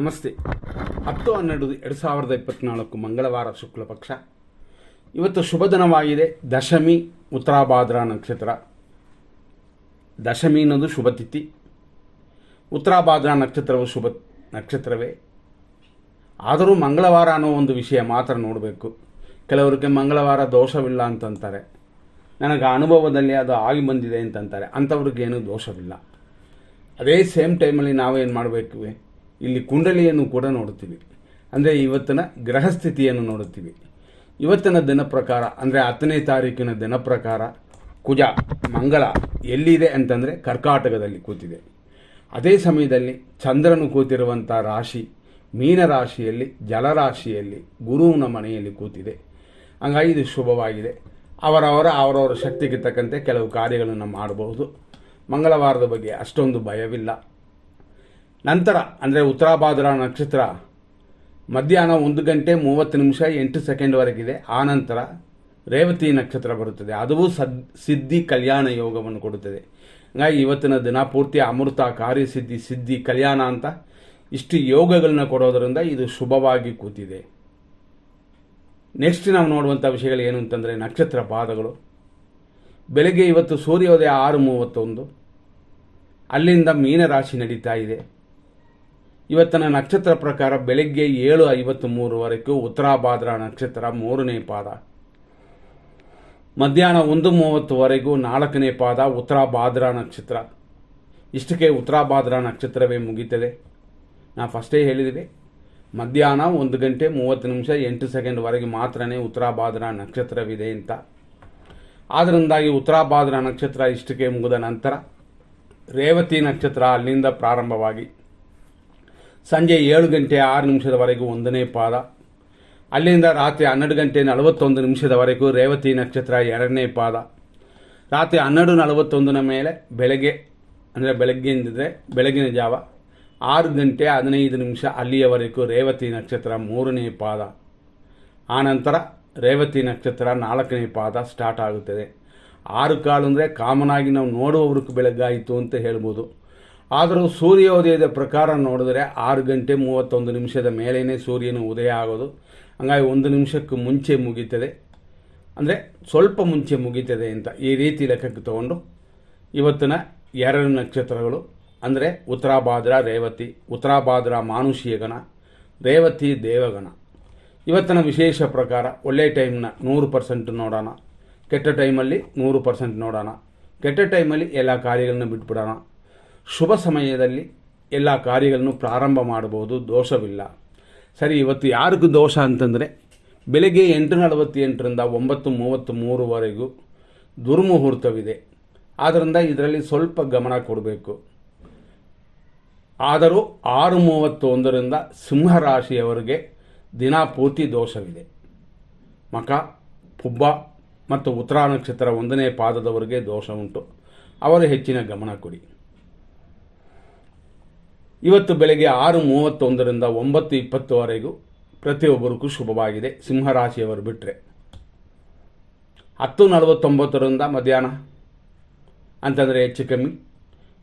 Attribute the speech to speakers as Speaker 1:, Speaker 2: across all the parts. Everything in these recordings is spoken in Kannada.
Speaker 1: ನಮಸ್ತೆ. ಹತ್ತು ಹನ್ನೆರಡು ಎರಡು ಸಾವಿರದ ಇಪ್ಪತ್ತ್ನಾಲ್ಕು ಮಂಗಳವಾರ ಶುಕ್ಲ ಪಕ್ಷ. ಇವತ್ತು ಶುಭ ದಿನವಾಗಿದೆ. ದಶಮಿ ಉತ್ತರಾಭಾದ್ರ ನಕ್ಷತ್ರ. ದಶಮಿ ಅನ್ನೋದು ಶುಭ ತಿಥಿ. ಉತ್ತರಾಭಾದ್ರ ನಕ್ಷತ್ರವು ಶುಭ ನಕ್ಷತ್ರವೇ. ಆದರೂ ಮಂಗಳವಾರ ಅನ್ನೋ ಒಂದು ವಿಷಯ ಮಾತ್ರ ನೋಡಬೇಕು. ಕೆಲವರಿಗೆ ಮಂಗಳವಾರ ದೋಷವಿಲ್ಲ ಅಂತಂತಾರೆ. ನನಗೆ ಅನುಭವದಲ್ಲಿ ಅದು ಆಗಿ ಬಂದಿದೆ ಅಂತಂತಾರೆ. ಅಂಥವ್ರಿಗೇನು ದೋಷವಿಲ್ಲ. ಅದೇ ಸೇಮ್ ಟೈಮಲ್ಲಿ ನಾವೇನು ಮಾಡಬೇಕು? ಇಲ್ಲಿ ಕುಂಡಲಿಯನ್ನು ಕೂಡ ನೋಡುತ್ತೀವಿ. ಅಂದರೆ ಇವತ್ತಿನ ಗ್ರಹ ಸ್ಥಿತಿಯನ್ನು ನೋಡುತ್ತೀವಿ. ಇವತ್ತಿನ ದಿನ ಪ್ರಕಾರ, ಅಂದರೆ ಹತ್ತನೇ ತಾರೀಕಿನ ದಿನ ಪ್ರಕಾರ ಕುಜ, ಮಂಗಳ ಎಲ್ಲಿದೆ ಅಂತಂದರೆ ಕರ್ಕಾಟಕದಲ್ಲಿ ಕೂತಿದೆ. ಅದೇ ಸಮಯದಲ್ಲಿ ಚಂದ್ರನು ಕೂತಿರುವಂಥ ರಾಶಿ ಮೀನರಾಶಿಯಲ್ಲಿ ಜಲರಾಶಿಯಲ್ಲಿ ಗುರುವಿನ ಮನೆಯಲ್ಲಿ ಕೂತಿದೆ. ಹಂಗಾಗಿ ಇದು ಶುಭವಾಗಿದೆ. ಅವರವರ ಅವರವರ ಶಕ್ತಿಗೆ ತಕ್ಕಂತೆ ಕೆಲವು ಕಾರ್ಯಗಳನ್ನು ಮಾಡಬಹುದು. ಮಂಗಳವಾರದ ಬಗ್ಗೆ ಅಷ್ಟೊಂದು ಭಯವಿಲ್ಲ. ನಂತರ, ಅಂದರೆ ಉತ್ತರಾಭಾದ್ರ ನಕ್ಷತ್ರ, ಮಧ್ಯಾಹ್ನ ಒಂದು ಗಂಟೆ ಮೂವತ್ತು ನಿಮಿಷ ಎಂಟು ಸೆಕೆಂಡ್ವರೆಗಿದೆ ಆ ನಂತರ ರೇವತಿ ನಕ್ಷತ್ರ ಬರುತ್ತದೆ. ಅದು ಸದ್, ಸಿದ್ಧಿ ಕಲ್ಯಾಣ ಯೋಗವನ್ನು ಕೊಡುತ್ತದೆ. ಹಾಗಾಗಿ ಇವತ್ತಿನ ದಿನ ಪೂರ್ತಿ ಅಮೃತ ಕಾರ್ಯಸಿದ್ಧಿ ಸಿದ್ಧಿ ಕಲ್ಯಾಣ ಅಂತ ಇಷ್ಟು ಯೋಗಗಳನ್ನ ಕೊಡೋದರಿಂದ ಇದು ಶುಭವಾಗಿ ಕೂತಿದೆ. ನೆಕ್ಸ್ಟ್ ನಾವು ನೋಡುವಂಥ ವಿಷಯಗಳು ಏನು ಅಂತಂದರೆ ನಕ್ಷತ್ರ ಪಾದಗಳು. ಬೆಳಗ್ಗೆ ಇವತ್ತು ಸೂರ್ಯೋದಯ ಆರು ಮೂವತ್ತೊಂದು. ಅಲ್ಲಿಂದ ಮೀನರಾಶಿ ನಡೀತಾ ಇದೆ. ಇವತ್ತಿನ ನಕ್ಷತ್ರ ಪ್ರಕಾರ ಬೆಳಗ್ಗೆ ಏಳು ಐವತ್ತು ಮೂರುವರೆಗೂ ಉತ್ತರಾಭಾದ್ರ ನಕ್ಷತ್ರ ಮೂರನೇ ಪಾದ. ಮಧ್ಯಾಹ್ನ ಒಂದು ಮೂವತ್ತುವರೆಗೂ ನಾಲ್ಕನೇ ಪಾದ ಉತ್ತರಾಭಾದ್ರ ನಕ್ಷತ್ರ. ಇಷ್ಟಕ್ಕೆ ಉತ್ತರಾಭಾದ್ರ ನಕ್ಷತ್ರವೇ ಮುಗೀತದೆ. ನಾ ಫಸ್ಟೇ ಹೇಳಿದಿರಿ ಮಧ್ಯಾಹ್ನ ಒಂದು ಗಂಟೆ ಮೂವತ್ತು ನಿಮಿಷ ಎಂಟು ಸೆಕೆಂಡ್ವರೆಗೆ ಮಾತ್ರನೇ ಉತ್ತರಾಭಾದ್ರ ನಕ್ಷತ್ರವಿದೆ ಅಂತ. ಆದ್ದರಿಂದಾಗಿ ಉತ್ತರಾಭಾದ್ರ ನಕ್ಷತ್ರ ಇಷ್ಟಕ್ಕೆ ಮುಗಿದ ನಂತರ ರೇವತಿ ನಕ್ಷತ್ರ ಅಲ್ಲಿಂದ ಪ್ರಾರಂಭವಾಗಿ ಸಂಜೆ ಏಳು ಗಂಟೆ ಆರು ನಿಮಿಷದವರೆಗೂ ಒಂದನೇ ಪಾದ. ಅಲ್ಲಿಂದ ರಾತ್ರಿ ಹನ್ನೆರಡು ಗಂಟೆ ನಲವತ್ತೊಂದು ನಿಮಿಷದವರೆಗೂ ರೇವತಿ ನಕ್ಷತ್ರ ಎರಡನೇ ಪಾದ. ರಾತ್ರಿ ಹನ್ನೆರಡು ನಲವತ್ತೊಂದನ ಮೇಲೆ ಬೆಳಗ್ಗೆ, ಅಂದರೆ ಬೆಳಗ್ಗೆಯಿಂದಿದ್ರೆ ಬೆಳಗಿನ ಜಾವ ಆರು ಗಂಟೆ ಹದಿನೈದು ನಿಮಿಷ ಅಲ್ಲಿಯವರೆಗೂ ರೇವತಿ ನಕ್ಷತ್ರ ಮೂರನೇ ಪಾದ. ಆನಂತರ ರೇವತಿ ನಕ್ಷತ್ರ ನಾಲ್ಕನೇ ಪಾದ ಸ್ಟಾರ್ಟ್ ಆಗುತ್ತದೆ. ಆರು ಕಾಲು ಅಂದರೆ ಕಾಮನ್ ಆಗಿ ನಾವು ನೋಡುವವ್ರಿಗೆ ಬೆಳಗಾಯಿತು ಅಂತ ಹೇಳ್ಬೋದು. ಆದರೂ ಸೂರ್ಯೋದಯದ ಪ್ರಕಾರ ನೋಡಿದ್ರೆ ಆರು ಗಂಟೆ ಮೂವತ್ತೊಂದು ನಿಮಿಷದ ಮೇಲೇ ಸೂರ್ಯನ ಉದಯ ಆಗೋದು. ಹಂಗಾಗಿ ಒಂದು ನಿಮಿಷಕ್ಕೆ ಮುಂಚೆ ಮುಗೀತದೆ. ಅಂದರೆ ಸ್ವಲ್ಪ ಮುಂಚೆ ಮುಗೀತದೆ ಅಂತ ಈ ರೀತಿ ಲೆಕ್ಕಕ್ಕೆ ತಗೊಂಡು ಇವತ್ತಿನ ಎರಡು ನಕ್ಷತ್ರಗಳು, ಅಂದರೆ ಉತ್ತರಾಭಾದ್ರ, ರೇವತಿ. ಉತ್ತರಾಭಾದ್ರ ಮಾನುಷೀಯ ಗಣ, ರೇವತಿ ದೇವಗಣ. ಇವತ್ತಿನ ವಿಶೇಷ ಪ್ರಕಾರ ಒಳ್ಳೆ ಟೈಮ್ನ ನೂರು ಪರ್ಸೆಂಟ್ ನೋಡೋಣ. ಕೆಟ್ಟ ಟೈಮಲ್ಲಿ ನೂರು ಪರ್ಸೆಂಟ್ ನೋಡೋಣ. ಕೆಟ್ಟ ಟೈಮಲ್ಲಿ ಎಲ್ಲ ಕಾರ್ಯಗಳನ್ನ ಬಿಟ್ಬಿಡೋಣ. ಶುಭ ಸಮಯದಲ್ಲಿ ಎಲ್ಲ ಕಾರ್ಯಗಳನ್ನು ಪ್ರಾರಂಭ ಮಾಡಬಹುದು, ದೋಷವಿಲ್ಲ. ಸರಿ, ಇವತ್ತು ಯಾರಿಗೂ ದೋಷ ಅಂತಂದರೆ, ಬೆಳಗ್ಗೆ ಎಂಟು ನಲವತ್ತೆಂಟರಿಂದ ಒಂಬತ್ತು ಮೂವತ್ತು ಮೂರುವರೆಗೂ ದುರ್ಮುಹೂರ್ತವಿದೆ. ಆದ್ದರಿಂದ ಇದರಲ್ಲಿ ಸ್ವಲ್ಪ ಗಮನ ಕೊಡಬೇಕು. ಆದರೂ ಆರು ಮೂವತ್ತೊಂದರಿಂದ ಸಿಂಹರಾಶಿಯವರಿಗೆ ದಿನ ಪೂರ್ತಿ ದೋಷವಿದೆ. ಮಕ, ಪುಬ್ಬ ಮತ್ತು ಉತ್ತರ ನಕ್ಷತ್ರ ಒಂದನೇ ಪಾದದವರಿಗೆ ದೋಷ ಉಂಟು. ಅವರು ಹೆಚ್ಚಿನ ಗಮನ ಕೊಡಿ. ಇವತ್ತು ಬೆಳಗ್ಗೆ ಆರು ಮೂವತ್ತೊಂದರಿಂದ ಒಂಬತ್ತು ಇಪ್ಪತ್ತುವರೆಗೂ ಪ್ರತಿಯೊಬ್ಬರಿಗೂ ಶುಭವಾಗಿದೆ. ಸಿಂಹರಾಶಿಯವರು ಬಿಟ್ಟರೆ ಹತ್ತು ನಲವತ್ತೊಂಬತ್ತರಿಂದ ಮಧ್ಯಾಹ್ನ, ಅಂತಂದರೆ ಹೆಚ್ಚು ಕಮ್ಮಿ,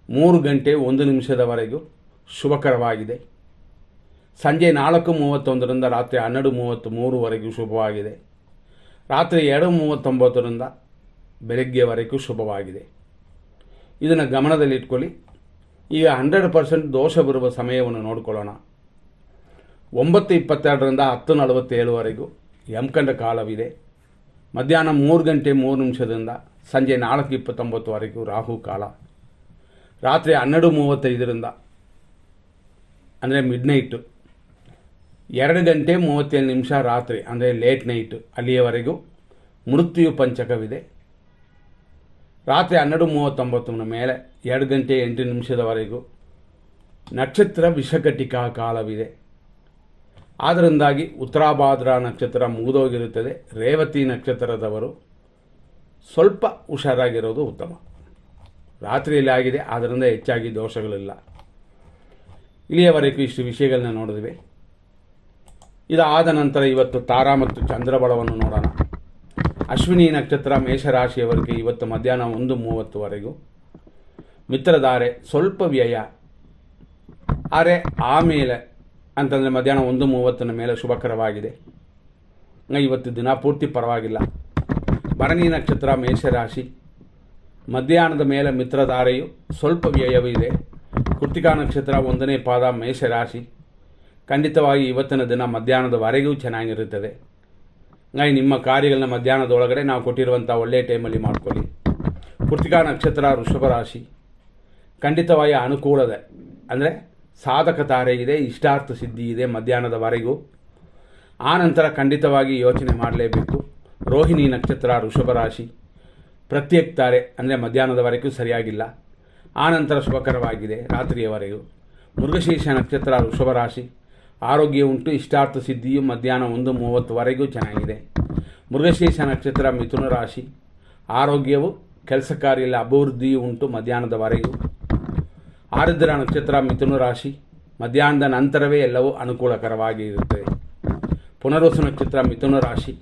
Speaker 1: ಮೂರು ಗಂಟೆ ಒಂದು ನಿಮಿಷದವರೆಗೂ ಶುಭಕರವಾಗಿದೆ. ಸಂಜೆ ನಾಲ್ಕು ಮೂವತ್ತೊಂದರಿಂದ ರಾತ್ರಿ ಹನ್ನೆರಡು ಮೂವತ್ತು ಮೂರುವರೆಗೂ ಶುಭವಾಗಿದೆ. ರಾತ್ರಿ ಎರಡು ಮೂವತ್ತೊಂಬತ್ತರಿಂದ ಬೆಳಗ್ಗೆವರೆಗೂ ಶುಭವಾಗಿದೆ. ಇದನ್ನು ಗಮನದಲ್ಲಿಟ್ಕೊಳ್ಳಿ. ಈಗ ಹಂಡ್ರೆಡ್ ಪರ್ಸೆಂಟ್ ದೋಷ ಬರುವ ಸಮಯವನ್ನು ನೋಡಿಕೊಳ್ಳೋಣ. ಒಂಬತ್ತು ಇಪ್ಪತ್ತೆರಡರಿಂದ ಹತ್ತು ನಲವತ್ತೇಳುವರೆಗೂ ಯಮಕಂಡ ಕಾಲವಿದೆ. ಮಧ್ಯಾಹ್ನ ಮೂರು ಗಂಟೆ ಮೂರು ನಿಮಿಷದಿಂದ ಸಂಜೆ ನಾಲ್ಕು ಇಪ್ಪತ್ತೊಂಬತ್ತುವರೆಗೂ ರಾಹು ಕಾಲ. ರಾತ್ರಿ ಹನ್ನೆರಡು ಮೂವತ್ತೈದರಿಂದ ಅಂದರೆ ಮಿಡ್ ನೈಟು ಎರಡು ಗಂಟೆ ಮೂವತ್ತೇಳು ನಿಮಿಷ ರಾತ್ರಿ ಅಂದರೆ ಲೇಟ್ ನೈಟು ಅಲ್ಲಿಯವರೆಗೂ ಮೃತ್ಯು ಪಂಚಕವಿದೆ. ರಾತ್ರಿ ಹನ್ನೆರಡು ಮೂವತ್ತೊಂಬತ್ತರ ಮೇಲೆ ಎರಡು ಗಂಟೆ ಎಂಟು ನಿಮಿಷದವರೆಗೂ ನಕ್ಷತ್ರ ವಿಷಕಟಿಕಾ ಕಾಲವಿದೆ. ಆದ್ದರಿಂದಾಗಿ ಉತ್ತರಾಭಾದ್ರ ನಕ್ಷತ್ರ ಮುಗಿದೋಗಿರುತ್ತದೆ. ರೇವತಿ ನಕ್ಷತ್ರದವರು ಸ್ವಲ್ಪ ಹುಷಾರಾಗಿರೋದು ಉತ್ತಮ. ರಾತ್ರಿಯಲ್ಲಿ ಆಗಿದೆ, ಆದ್ದರಿಂದ ಹೆಚ್ಚಾಗಿ ದೋಷಗಳಿಲ್ಲ. ಇಲ್ಲಿಯವರೆಗೂ ಇಷ್ಟು ವಿಷಯಗಳನ್ನ ನೋಡಿದ್ವಿ. ಇದಾದ ನಂತರ ಇವತ್ತು ತಾರಾ ಮತ್ತು ಚಂದ್ರಬಲವನ್ನು ನೋಡೋಣ. ಅಶ್ವಿನಿ ನಕ್ಷತ್ರ ಮೇಷರಾಶಿಯವರಿಗೆ ಇವತ್ತು ಮಧ್ಯಾಹ್ನ ಒಂದು ಮೂವತ್ತುವರೆಗೂ. ಮಿತ್ರಧಾರೆ, ಸ್ವಲ್ಪ ವ್ಯಯ. ಆದರೆ ಆಮೇಲೆ ಅಂತಂದರೆ ಮಧ್ಯಾಹ್ನ ಒಂದು ಮೂವತ್ತನ ಮೇಲೆ ಶುಭಕರವಾಗಿದೆ. ಇವತ್ತು ದಿನ ಪೂರ್ತಿ ಪರವಾಗಿಲ್ಲ. ಭರಣಿ ನಕ್ಷತ್ರ ಮೇಷರಾಶಿ. ಮಧ್ಯಾಹ್ನದ ಮೇಲೆ ಮಿತ್ರಧಾರೆಯು ಸ್ವಲ್ಪ ವ್ಯಯವೂ ಇದೆ. ಕೃತಿಕಾ ನಕ್ಷತ್ರ ಒಂದನೇ ಪಾದ ಮೇಷರಾಶಿ. ಖಂಡಿತವಾಗಿ ಇವತ್ತಿನ ದಿನ ಮಧ್ಯಾಹ್ನದವರೆಗೂ ಚೆನ್ನಾಗಿರುತ್ತದೆ. ಹಂಗಾಗಿ ನಿಮ್ಮ ಕಾರ್ಯಗಳನ್ನ ಮಧ್ಯಾಹ್ನದೊಳಗಡೆ ನಾವು ಕೊಟ್ಟಿರುವಂಥ ಒಳ್ಳೆಯ ಟೈಮಲ್ಲಿ ಮಾಡ್ಕೊಳ್ಳಿ. ಕೃತಿಕಾ ನಕ್ಷತ್ರ ವೃಷಭ ರಾಶಿ. ಖಂಡಿತವಾಗಿ ಅನುಕೂಲದ, ಅಂದರೆ ಸಾಧಕ ತಾರೆ ಇದೆ, ಇಷ್ಟಾರ್ಥ ಸಿದ್ಧಿ ಇದೆ ಮಧ್ಯಾಹ್ನದವರೆಗೂ ಆ ನಂತರ ಖಂಡಿತವಾಗಿ ಯೋಚನೆ ಮಾಡಲೇಬೇಕು. ರೋಹಿಣಿ ನಕ್ಷತ್ರ ವೃಷಭ ರಾಶಿ. ಪ್ರತ್ಯೇಕ ತಾರೆ ಅಂದರೆ ಮಧ್ಯಾಹ್ನದವರೆಗೂ ಸರಿಯಾಗಿಲ್ಲ. ಆ ನಂತರ ಶುಭಕರವಾಗಿದೆ ರಾತ್ರಿಯವರೆಗೂ ಮೃಗಶೀರ್ಷ ನಕ್ಷತ್ರ ವೃಷಭ ರಾಶಿ. ಆರೋಗ್ಯ ಉಂಟು, ಇಷ್ಟಾರ್ಥ ಸಿದ್ಧಿಯು ಮಧ್ಯಾಹ್ನ ಒಂದು ಮೂವತ್ತುವರೆಗೂ ಚೆನ್ನಾಗಿದೆ. ಮೃಗಶೇಷ ನಕ್ಷತ್ರ ಮಿಥುನ ರಾಶಿ. ಆರೋಗ್ಯವು, ಕೆಲಸ ಕಾರ್ಯದಲ್ಲಿ ಅಭಿವೃದ್ಧಿಯು ಉಂಟು ಮಧ್ಯಾಹ್ನದವರೆಗೂ ಆರುದ್ರ ನಕ್ಷತ್ರ ಮಿಥುನ ರಾಶಿ. ಮಧ್ಯಾಹ್ನದ ನಂತರವೇ ಎಲ್ಲವೂ ಅನುಕೂಲಕರವಾಗಿ ಇರುತ್ತದೆ ಪುನರ್ವಸು ನಕ್ಷತ್ರ ಮಿಥುನ ರಾಶಿ.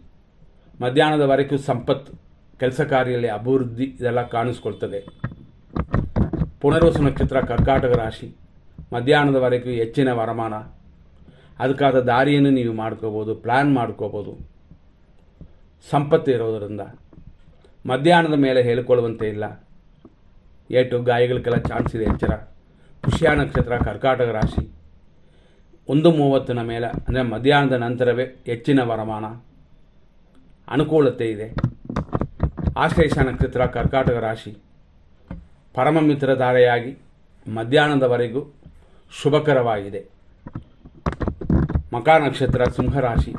Speaker 1: ಮಧ್ಯಾಹ್ನದವರೆಗೂ ಸಂಪತ್ತು, ಕೆಲಸ ಕಾರ್ಯದಲ್ಲಿ ಅಭಿವೃದ್ಧಿ ಇದೆಲ್ಲ ಕಾಣಿಸ್ಕೊಳ್ತದೆ. ಪುನರ್ವಸು ನಕ್ಷತ್ರ ಕರ್ಕಾಟಕ ರಾಶಿ. ಮಧ್ಯಾಹ್ನದವರೆಗೂ ಹೆಚ್ಚಿನ ವರಮಾನ. ಅದಕ್ಕಾದ ದಾರಿಯನ್ನು ನೀವು ಮಾಡ್ಕೋಬೋದು ಪ್ಲ್ಯಾನ್ ಮಾಡ್ಕೋಬೋದು. ಸಂಪತ್ತು ಇರೋದರಿಂದ. ಮಧ್ಯಾಹ್ನದ ಮೇಲೆ ಹೇಳಿಕೊಳ್ಳುವಂತೆ ಇಲ್ಲ. ಏಟು ಗಾಯಗಳಿಗೆಲ್ಲ ಚಾನ್ಸ್ ಇದೆ, ಎಚ್ಚರ. ಪುಷ್ಯ ನಕ್ಷತ್ರ, ಕರ್ಕಾಟಕ ರಾಶಿ. ಒಂದು ಮೂವತ್ತಿನ ಮೇಲೆ, ಅಂದರೆ ಮಧ್ಯಾಹ್ನದ ನಂತರವೇ ಹೆಚ್ಚಿನ ವರಮಾನ. ಅನುಕೂಲತೆ ಇದೆ. ಆಶ್ಲೇಷ ನಕ್ಷತ್ರ, ಕರ್ಕಾಟಕ ರಾಶಿ. ಪರಮ ಮಿತ್ರಧಾರೆಯಾಗಿ ಮಧ್ಯಾಹ್ನದವರೆಗೂ ಶುಭಕರವಾಗಿದೆ. ಮಕಾ ನಕ್ಷತ್ರ ಸಿಂಹರಾಶಿ.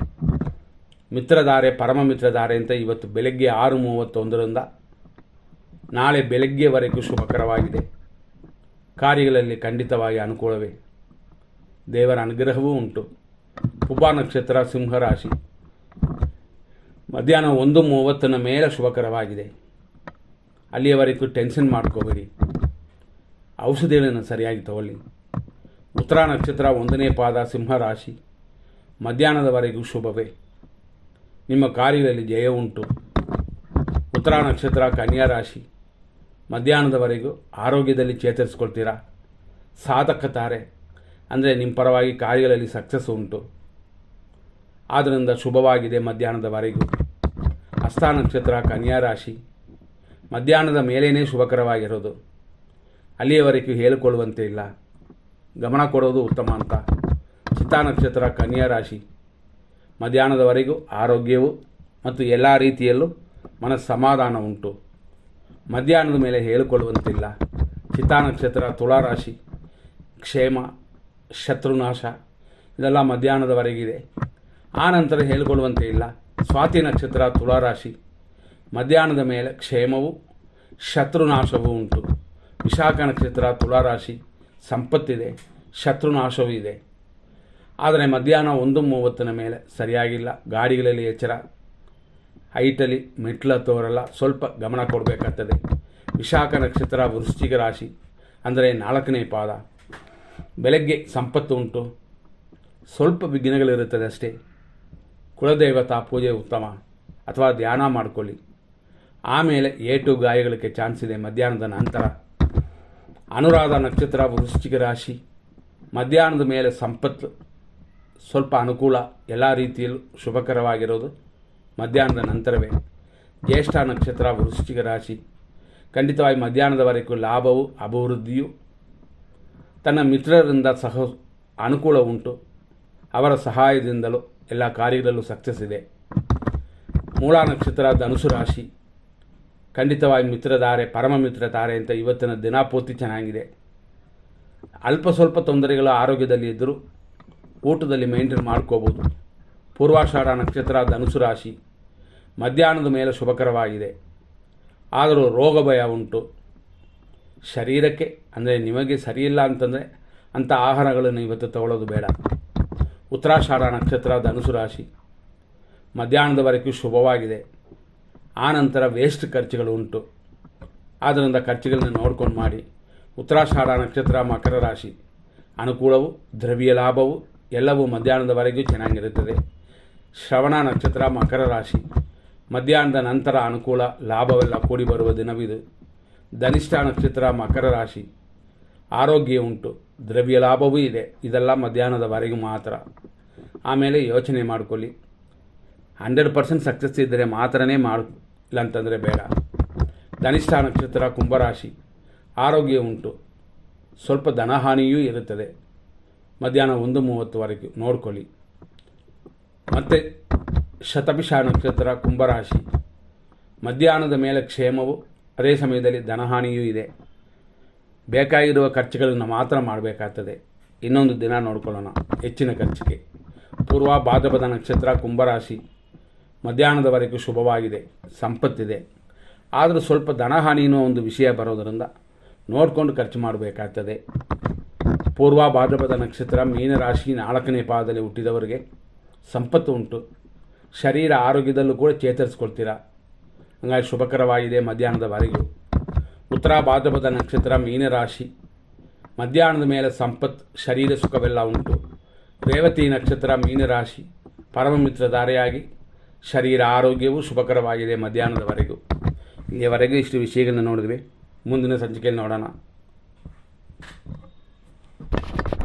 Speaker 1: ಮಿತ್ರಧಾರೆ ಪರಮ ಮಿತ್ರಧಾರೆ ಅಂತ ಇವತ್ತು ಬೆಳಗ್ಗೆ ಆರು ಮೂವತ್ತೊಂದರಿಂದ ನಾಳೆ ಬೆಳಗ್ಗೆವರೆಗೂ ಶುಭಕರವಾಗಿದೆ. ಕಾರ್ಯಗಳಲ್ಲಿ ಖಂಡಿತವಾಗಿ ಅನುಕೂಲವೇ. ದೇವರ ಅನುಗ್ರಹವೂ ಉಂಟು. ಉಪ ನಕ್ಷತ್ರ ಸಿಂಹರಾಶಿ. ಮಧ್ಯಾಹ್ನ ಒಂದು ಮೂವತ್ತನ ಮೇಲೆ ಶುಭಕರವಾಗಿದೆ. ಅಲ್ಲಿಯವರೆಗೂ ಟೆನ್ಷನ್ ಮಾಡ್ಕೋಬೇಡಿ. ಔಷಧಿಗಳನ್ನು ಸರಿಯಾಗಿ ತಗೊಳ್ಳಿ. ಉತ್ತರ ನಕ್ಷತ್ರ ಒಂದನೇ ಪಾದ ಸಿಂಹರಾಶಿ. ಮಧ್ಯಾಹ್ನದವರೆಗೂ ಶುಭವೇ. ನಿಮ್ಮ ಕಾರ್ಯದಲ್ಲಿ ಜಯ ಉಂಟು. ಉತ್ತರ ನಕ್ಷತ್ರ, ಕನ್ಯಾ ರಾಶಿ, ಮಧ್ಯಾಹ್ನದವರೆಗೂ ಆರೋಗ್ಯದಲ್ಲಿ ಚೇತರಿಸ್ಕೊಳ್ತೀರಾ? ಸಾಧಕ ತಾರೆ ಅಂದರೆ ನಿಮ್ಮ ಪರವಾಗಿ ಕಾರ್ಯಗಳಲ್ಲಿ ಸಕ್ಸಸ್ ಉಂಟು. ಆದ್ದರಿಂದ ಶುಭವಾಗಿದೆ ಮಧ್ಯಾಹ್ನದವರೆಗೂ. ಹಸ್ತ ನಕ್ಷತ್ರ, ಕನ್ಯಾ ರಾಶಿ, ಮಧ್ಯಾಹ್ನದ ಮೇಲೇ ಶುಭಕರವಾಗಿರೋದು. ಅಲ್ಲಿಯವರೆಗೂ ಹೇಳಿಕೊಳ್ಳುವಂತೆ ಇಲ್ಲ ಗಮನ ಕೊಡೋದು ಉತ್ತಮ ಅಂತ. ಚಿತ್ತಾ ನಕ್ಷತ್ರ ಕನ್ಯಾ ರಾಶಿ ಮಧ್ಯಾಹ್ನದವರೆಗೂ ಆರೋಗ್ಯವು ಮತ್ತು ಎಲ್ಲ ರೀತಿಯಲ್ಲೂ ಮನಸ್ಸಮಾಧಾನ ಉಂಟು ಮಧ್ಯಾಹ್ನದ ಮೇಲೆ ಹೇಳಿಕೊಳ್ಳುವಂತಿಲ್ಲ. ಚಿತ್ತಾ ನಕ್ಷತ್ರ ತುಳಾ ರಾಶಿ ಕ್ಷೇಮ, ಶತ್ರುನಾಶ, ಇದೆಲ್ಲ ಮಧ್ಯಾಹ್ನದವರೆಗಿದೆ. ಆ ನಂತರ ಹೇಳಿಕೊಳ್ಳುವಂತೆ ಇಲ್ಲ ಸ್ವಾತಿ ನಕ್ಷತ್ರ ತುಳಾರಾಶಿ ಮಧ್ಯಾಹ್ನದ ಮೇಲೆ ಕ್ಷೇಮವು ಶತ್ರುನಾಶವೂ ಉಂಟು. ವಿಶಾಖ ನಕ್ಷತ್ರ ತುಳಾರಾಶಿ ಸಂಪತ್ತಿದೆ, ಶತ್ರುನಾಶವೂ ಇದೆ. ಆದರೆ ಮಧ್ಯಾಹ್ನ ಒಂದು ಮೂವತ್ತಿನ ಮೇಲೆ ಸರಿಯಾಗಿಲ್ಲ. ಗಾಡಿಗಳಲ್ಲಿ ಎಚ್ಚರ. ಹೈಟಲ್ಲಿ ಮೆಟ್ಲು ತೋರಲ್ಲ. ಸ್ವಲ್ಪ ಗಮನ ಕೊಡಬೇಕಾಗ್ತದೆ. ವಿಶಾಖ ನಕ್ಷತ್ರ ವೃಶ್ಚಿಕ ರಾಶಿ ಅಂದರೆ ನಾಲ್ಕನೇ ಪಾದ. ಬೆಳಗ್ಗೆ ಸಂಪತ್ತು ಉಂಟು. ಸ್ವಲ್ಪ ವಿಘ್ನಗಳಿರುತ್ತದೆ ಅಷ್ಟೇ. ಕುಲದೇವತಾ ಪೂಜೆ ಉತ್ತಮ. ಅಥವಾ ಧ್ಯಾನ ಮಾಡಿಕೊಳ್ಳಿ. ಆಮೇಲೆ ಏಟು ಗಾಯಗಳಿಗೆ ಚಾನ್ಸ್ ಇದೆ ಮಧ್ಯಾಹ್ನದ ನಂತರ. ಅನುರಾಧ ನಕ್ಷತ್ರ ವೃಶ್ಚಿಕ ರಾಶಿ. ಮಧ್ಯಾಹ್ನದ ಮೇಲೆ ಸಂಪತ್ತು. ಸ್ವಲ್ಪ ಅನುಕೂಲ, ಎಲ್ಲ ರೀತಿಯಲ್ಲೂ ಶುಭಕರವಾಗಿರೋದು. ಮಧ್ಯಾಹ್ನದ ನಂತರವೇ ಜ್ಯೇಷ್ಠ ನಕ್ಷತ್ರ ವೃಶ್ಚಿಕ ರಾಶಿ. ಖಂಡಿತವಾಗಿ ಮಧ್ಯಾಹ್ನದವರೆಗೂ ಲಾಭವು, ಅಭಿವೃದ್ಧಿಯು ತನ್ನ ಮಿತ್ರರಿಂದ ಸಹ ಅನುಕೂಲ ಉಂಟು. ಅವರ ಸಹಾಯದಿಂದಲೂ ಎಲ್ಲ ಕಾರ್ಯಗಳಲ್ಲೂ ಸಕ್ಸಸ್ ಇದೆ. ಮೂಲ ನಕ್ಷತ್ರ ಧನುಸು ರಾಶಿ. ಖಂಡಿತವಾಗಿ ಮಿತ್ರಧಾರೆ, ಪರಮ ಮಿತ್ರಧಾರೆ ಅಂತ ಇವತ್ತಿನ ದಿನಾಪೂರ್ತಿ ಚೆನ್ನಾಗಿದೆ. ಅಲ್ಪ ಸ್ವಲ್ಪ ತೊಂದರೆಗಳು ಆರೋಗ್ಯದಲ್ಲಿ ಇದ್ದರೂ ಊಟದಲ್ಲಿ ಮೈಂಟೈನ್ ಮಾಡ್ಕೋಬೋದು. ಪೂರ್ವಾಷಾಢ ನಕ್ಷತ್ರ ಧನುಸು ರಾಶಿ ಮಧ್ಯಾಹ್ನದ ಮೇಲೆ ಶುಭಕರವಾಗಿದೆ. ಆದರೂ ರೋಗ ಭಯ ಉಂಟು. ಶರೀರಕ್ಕೆ, ಅಂದರೆ ನಿಮಗೆ ಸರಿಯಿಲ್ಲ ಅಂತಂದರೆ ಅಂಥ ಆಹಾರಗಳನ್ನು ಇವತ್ತು ತಗೊಳ್ಳೋದು ಬೇಡ. ಉತ್ತರಾಷಾಢ ನಕ್ಷತ್ರ ಧನುಸು ರಾಶಿ ಮಧ್ಯಾಹ್ನದವರೆಗೂ ಶುಭವಾಗಿದೆ. ಆನಂತರ ನಂತರ ವೇಸ್ಟ್ ಖರ್ಚುಗಳು ಉಂಟು. ಆದ್ದರಿಂದ ಖರ್ಚುಗಳನ್ನು ನೋಡ್ಕೊಂಡು ಮಾಡಿ. ಉತ್ತರಾಷಾಢ ನಕ್ಷತ್ರ ಮಕರ ರಾಶಿ ಅನುಕೂಲವು ದ್ರವ್ಯ ಲಾಭವು ಎಲ್ಲವೂ ಮಧ್ಯಾಹ್ನದವರೆಗೂ ಚೆನ್ನಾಗಿರುತ್ತದೆ. ಶ್ರವಣ ನಕ್ಷತ್ರ ಮಕರ ರಾಶಿ. ಮಧ್ಯಾಹ್ನದ ನಂತರ ಅನುಕೂಲ, ಲಾಭವೆಲ್ಲ ಕೂಡಿ ಬರುವ ದಿನವಿದು. ಧನಿಷ್ಠ ನಕ್ಷತ್ರ ಮಕರ ರಾಶಿ. ಆರೋಗ್ಯ ಉಂಟು, ದ್ರವ್ಯ ಲಾಭವೂ ಇದೆ. ಇದೆಲ್ಲ ಮಧ್ಯಾಹ್ನದವರೆಗೂ ಮಾತ್ರ. ಆಮೇಲೆ ಯೋಚನೆ ಮಾಡ್ಕೊಳ್ಳಿ. ಹಂಡ್ರೆಡ್ ಪರ್ಸೆಂಟ್ ಸಕ್ಸಸ್ ಇದ್ದರೆ ಮಾತ್ರನೇ ಮಾಡು ಇಲ್ಲಂತಂದರೆ ಬೇಡ. ಧನಿಷ್ಠ ನಕ್ಷತ್ರ ಕುಂಭರಾಶಿ ಆರೋಗ್ಯ ಉಂಟು. ಸ್ವಲ್ಪ ಧನಹಾನಿಯೂ ಇರುತ್ತದೆ. ಮಧ್ಯಾಹ್ನ ಒಂದು ಮೂವತ್ತುವರೆಗೂ ನೋಡ್ಕೊಳ್ಳಿ. ಮತ್ತು ಶತಭಿಷ ನಕ್ಷತ್ರ, ಕುಂಭರಾಶಿ. ಮಧ್ಯಾಹ್ನದ ಮೇಲೆ ಕ್ಷೇಮವು, ಅದೇ ಸಮಯದಲ್ಲಿ ಧನಹಾನಿಯೂ ಇದೆ. ಬೇಕಾಗಿರುವ ಖರ್ಚುಗಳನ್ನು ಮಾತ್ರ ಮಾಡಬೇಕಾಗ್ತದೆ. ಇನ್ನೊಂದು ದಿನ ನೋಡ್ಕೊಳ್ಳೋಣ, ಹೆಚ್ಚಿನ ಖರ್ಚಿಗೆ. ಪೂರ್ವ ಭಾದ್ರಪದ ನಕ್ಷತ್ರ, ಕುಂಭರಾಶಿ. ಮಧ್ಯಾಹ್ನದವರೆಗೂ ಶುಭವಾಗಿದೆ, ಸಂಪತ್ತಿದೆ. ಆದರೂ ಸ್ವಲ್ಪ ಧನಹಾನಿನೋ ಒಂದು ವಿಷಯ ಬರೋದರಿಂದ ನೋಡಿಕೊಂಡು ಖರ್ಚು ಮಾಡಬೇಕಾಗ್ತದೆ. ಪೂರ್ವ ಭಾದ್ರಪದ ನಕ್ಷತ್ರ ಮೀನರಾಶಿ ನಾಲ್ಕನೇ ಪಾದದಲ್ಲಿ ಹುಟ್ಟಿದವರಿಗೆ ಸಂಪತ್ತು ಉಂಟು. ಶರೀರ ಆರೋಗ್ಯದಲ್ಲೂ ಕೂಡ ಚೇತರಿಸ್ಕೊಳ್ತೀರಾ? ಹಂಗಾಗಿ ಶುಭಕರವಾಗಿದೆ ಮಧ್ಯಾಹ್ನದವರೆಗೂ ಉತ್ತರ ಭಾದ್ರಪದ ನಕ್ಷತ್ರ ಮೀನರಾಶಿ ಮಧ್ಯಾಹ್ನದ ಮೇಲೆ ಸಂಪತ್ತು, ಶರೀರ ಸುಖವೆಲ್ಲ ಉಂಟು. ರೇವತಿ ನಕ್ಷತ್ರ ಮೀನರಾಶಿ ಪರಮಮಿತ್ರ ಧಾರೆಯಾಗಿ. ಶರೀರ ಆರೋಗ್ಯವೂ ಶುಭಕರವಾಗಿದೆ ಮಧ್ಯಾಹ್ನದವರೆಗೂ ಇಲ್ಲಿಯವರೆಗೂ ಇಷ್ಟು ವಿಷಯಗಳನ್ನು ನೋಡಿದ್ವಿ. ಮುಂದಿನ ಸಂಚಿಕೆಯಲ್ಲಿ ನೋಡೋಣ. Thank you.